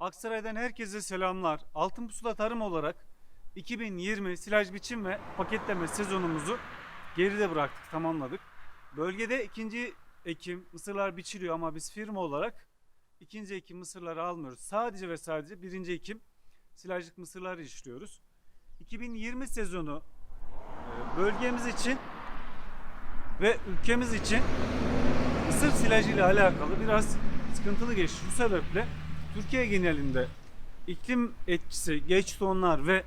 Aksaray'dan herkese selamlar. Altın Pusula Tarım olarak 2020 silaj biçim ve paketleme sezonumuzu geride bıraktık, tamamladık. Bölgede ikinci ekim mısırlar biçiliyor ama biz firma olarak ikinci ekim mısırları almıyoruz. Sadece ve sadece birinci ekim silajlık mısırları işliyoruz. 2020 sezonu e, bölgemiz için ve ülkemiz için mısır silajı ile alakalı biraz sıkıntılı geçti. Şu sebeple Türkiye genelinde iklim etkisi, geç tonlar ve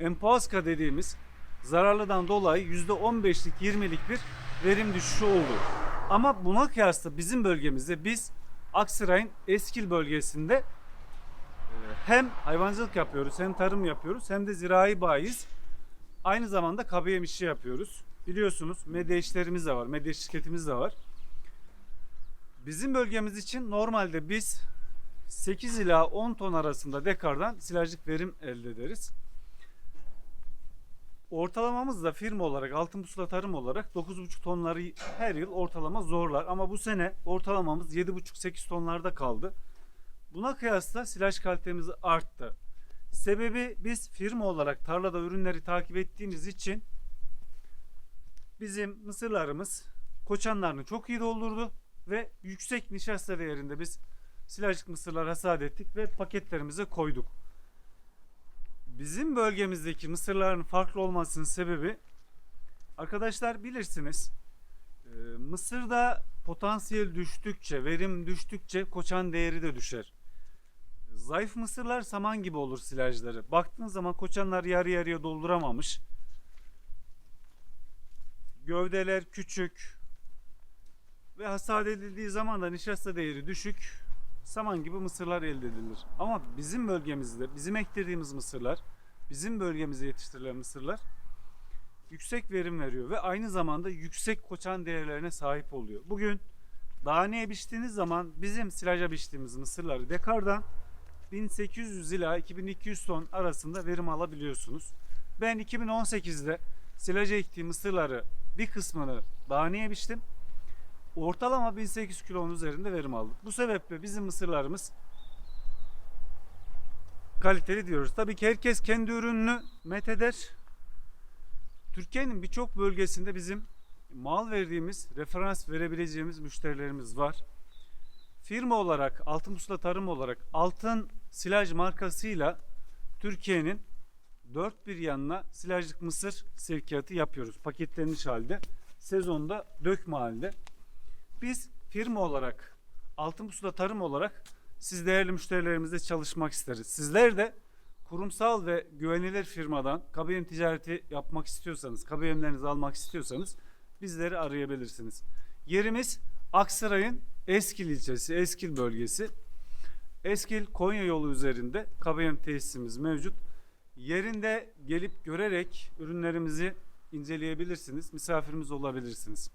empoazka dediğimiz zararlıdan dolayı %15'lik 20'lik bir verim düşüşü oldu. Ama buna kıyasla bizim bölgemizde biz Aksaray'ın Eskil bölgesinde e, hem hayvancılık yapıyoruz hem tarım yapıyoruz hem de zirai bayiz. Aynı zamanda KBM işi yapıyoruz. Biliyorsunuz medya işlerimiz de var, medya şirketimiz de var. Bizim bölgemiz için normalde biz 8 ila 10 ton arasında dekardan silajlık verim elde ederiz. Ortalamamız da firma olarak, altın pusula tarım olarak 9,5 tonları her yıl ortalama zorlar. Ama bu sene ortalamamız 7,5-8 tonlarda kaldı. Buna kıyasla silaj kalitemiz arttı. Sebebi biz firma olarak tarlada ürünleri takip ettiğimiz için bizim mısırlarımız koçanlarını çok iyi doldurdu ve yüksek nişasta değerinde biz silajlık mısırlar hasat ettik ve paketlerimize koyduk. Bizim bölgemizdeki mısırların farklı olmasının sebebi arkadaşlar bilirsiniz e, mısırda potansiyel düştükçe, verim düştükçe koçan değeri de düşer. Zayıf mısırlar saman gibi olur silajları. Baktığınız zaman koçanlar yarı yarıya dolduramamış. Gövdeler küçük ve hasat edildiği zaman da nişasta değeri düşük saman gibi mısırlar elde edilir. Ama bizim bölgemizde bizim ektirdiğimiz mısırlar, bizim bölgemizde yetiştirilen mısırlar yüksek verim veriyor ve aynı zamanda yüksek koçan değerlerine sahip oluyor. Bugün daneye biçtiğiniz zaman bizim silaja biçtiğimiz mısırları dekardan 1800 ila 2200 ton arasında verim alabiliyorsunuz. Ben 2018'de silaja ektiğim mısırları bir kısmını daneye biçtim. Ortalama 1800 kilonun üzerinde verim aldık. Bu sebeple bizim mısırlarımız kaliteli diyoruz. Tabii ki herkes kendi ürününü metheder. Türkiye'nin birçok bölgesinde bizim mal verdiğimiz, referans verebileceğimiz müşterilerimiz var. Firma olarak, Altın Pusula Tarım olarak Altın Silaj markasıyla Türkiye'nin dört bir yanına silajlık mısır sevkiyatı yapıyoruz. Paketlenmiş halde. Sezonda dökme halde. Biz firma olarak, Altın Pusula Tarım olarak siz değerli müşterilerimizle çalışmak isteriz. Sizler de kurumsal ve güvenilir firmadan KBM ticareti yapmak istiyorsanız, KBM'lerinizi almak istiyorsanız bizleri arayabilirsiniz. Yerimiz Aksaray'ın Eskil ilçesi, Eskil bölgesi. Eskil Konya yolu üzerinde KBM tesisimiz mevcut. Yerinde gelip görerek ürünlerimizi inceleyebilirsiniz. Misafirimiz olabilirsiniz.